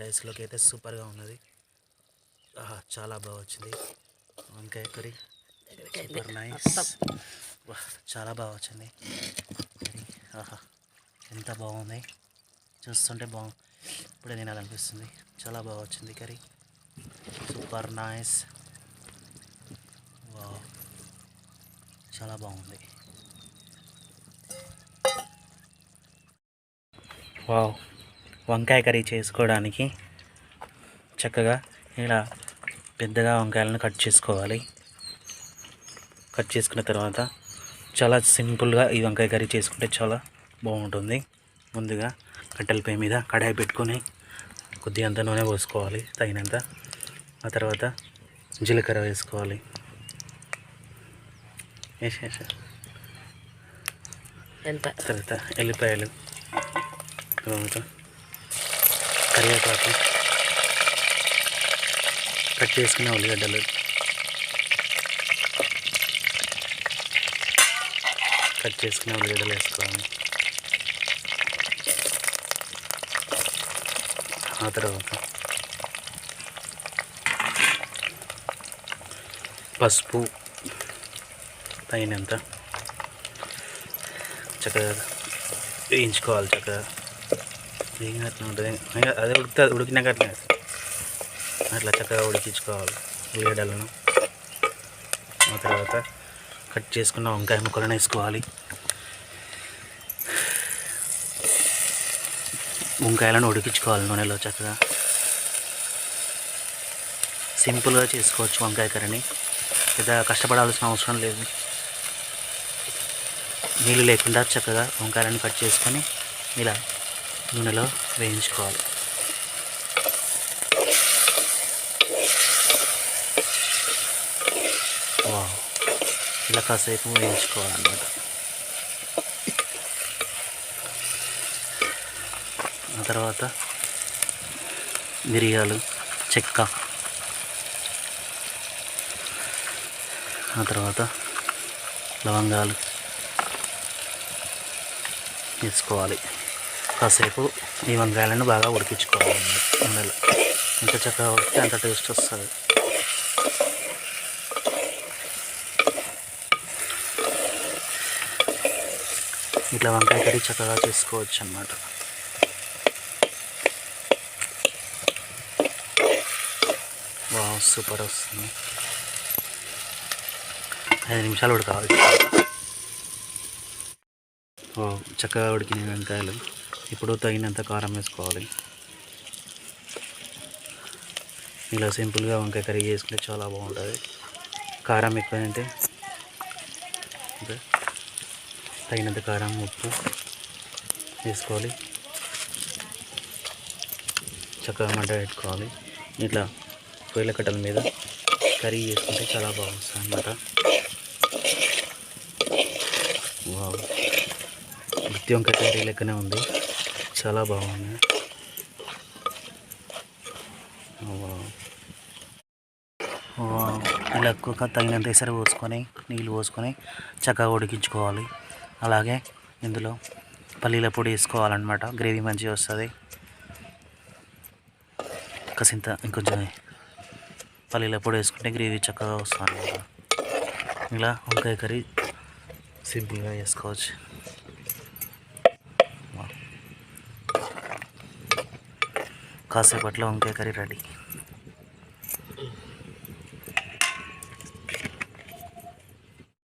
రైస్లోకి అయితే సూపర్గా ఉన్నది. ఆహా చాలా బాగా వచ్చింది. వంకాయ కర్రీ. Super nice. చాలా బాగా వచ్చింది. ఆహా ఎంత బాగుంది. చూస్తుంటే బాగు ఇప్పుడే తినాలనిపిస్తుంది. చాలా బాగా వచ్చింది కర్రీ. Super nice. వా చాలా బాగుంది. వావ్. వంకాయ కర్రీ చేసుకోవడానికి చక్కగా ఇలా పెద్దగా వంకాయలను కట్ చేసుకోవాలి. కట్ చేసుకున్న తర్వాత చాలా సింపుల్గా ఈ వంకాయ కర్రీ చేసుకుంటే చాలా బాగుంటుంది. ముందుగా కట్టెల పొయ్యి మీద కడాయి పెట్టుకొని కొద్దిగా అంత నూనె పోసుకోవాలి తగినంత. ఆ తర్వాత జీలకర్ర వేసుకోవాలి. వేసేసా? ఎంత? తర్వాత ఎల్లిపాయలు తర్వాత కరివేపాకు కట్ చేసుకున్న ఉల్లిగడ్డలు. కట్ చేసుకున్న ఉల్లిగడ్డలు వేసుకోవాలి. ఆ తర్వాత పసుపు తగినంత చక్కగా వేయించుకోవాలి చక్కగా. వేగిన అట్లా ఉంటుంది? అదే ఉడుకుతుంది ఉడికినాక అట్లా అట్లా చక్కగా ఉడికించుకోవాలి ఉల్లిగడ్డలను. ఆ తర్వాత కట్ చేసుకున్న వంకాయ ముక్కలను వేసుకోవాలి. వంకాయలను ఉడికించుకోవాలి నూనెలో చక్కగా. సింపుల్గా చేసుకోవచ్చు వంకాయ కర్రీని. పెద్ద కష్టపడాల్సిన అవసరం లేదు. నీళ్ళు లేకుండా చక్కగా వంకాయలను కట్ చేసుకొని ఇలా నూనెలో వేయించుకోవాలి. ఇలా కాసేపు వేయించుకోవాలన్నమాట. ఆ తర్వాత మిరియాలు చెక్క. ఆ తర్వాత లవంగాలు వేసుకోవాలి. కాసేపు ఈ వంకాయలను బాగా ఉడికించుకోవాలి నూనెలో ఎంత చక్కగా ఉడికితే అంత టేస్ట్ వస్తుంది. ఇట్లా వంకాయ కర్రీ చక్కగా చేసుకోవచ్చు అన్నమాట వా సూపర్ వస్తుంది. ఐదు నిమిషాలు ఉడకాలి. చక్కగా ఉడికిన వంకాయలు. ఇప్పుడు తగినంత కారం వేసుకోవాలి. ఇలా సింపుల్గా వంకాయ కర్రీ చేసుకుంటే చాలా బాగుంటుంది. కారం ఎక్కువ అంటే తగినంత కారం ఉప్పు వేసుకోవాలి. చక్కగా మంట పెట్టుకోవాలి. ఇట్లా పొయ్యిల కట్టల మీద కర్రీ చేసుకుంటే చాలా బాగుంటుంది అన్నమాట. వావ్. గుత్తి వంకాయ కర్రీ లెక్కనే ఉంది. చాలా బాగుంది ఇలా ఎక్కువ తగినంత ఎసరు పోసుకొని నీళ్ళు పోసుకొని చక్కగా ఉడికించుకోవాలి. అలాగే ఇందులో పల్లీల పొడి వేసుకోవాలన్నమాట. గ్రేవీ మంచిగా వస్తుంది. కసింత ఇంకొంచెం పల్లీల పొడి వేసుకుంటే గ్రేవీ చక్కగా వస్తుంది. ఇలా వంకాయ కర్రీ సింపుల్గా చేసుకోవచ్చు. కాసేపట్లో వంకాయ కర్రీ రెడీ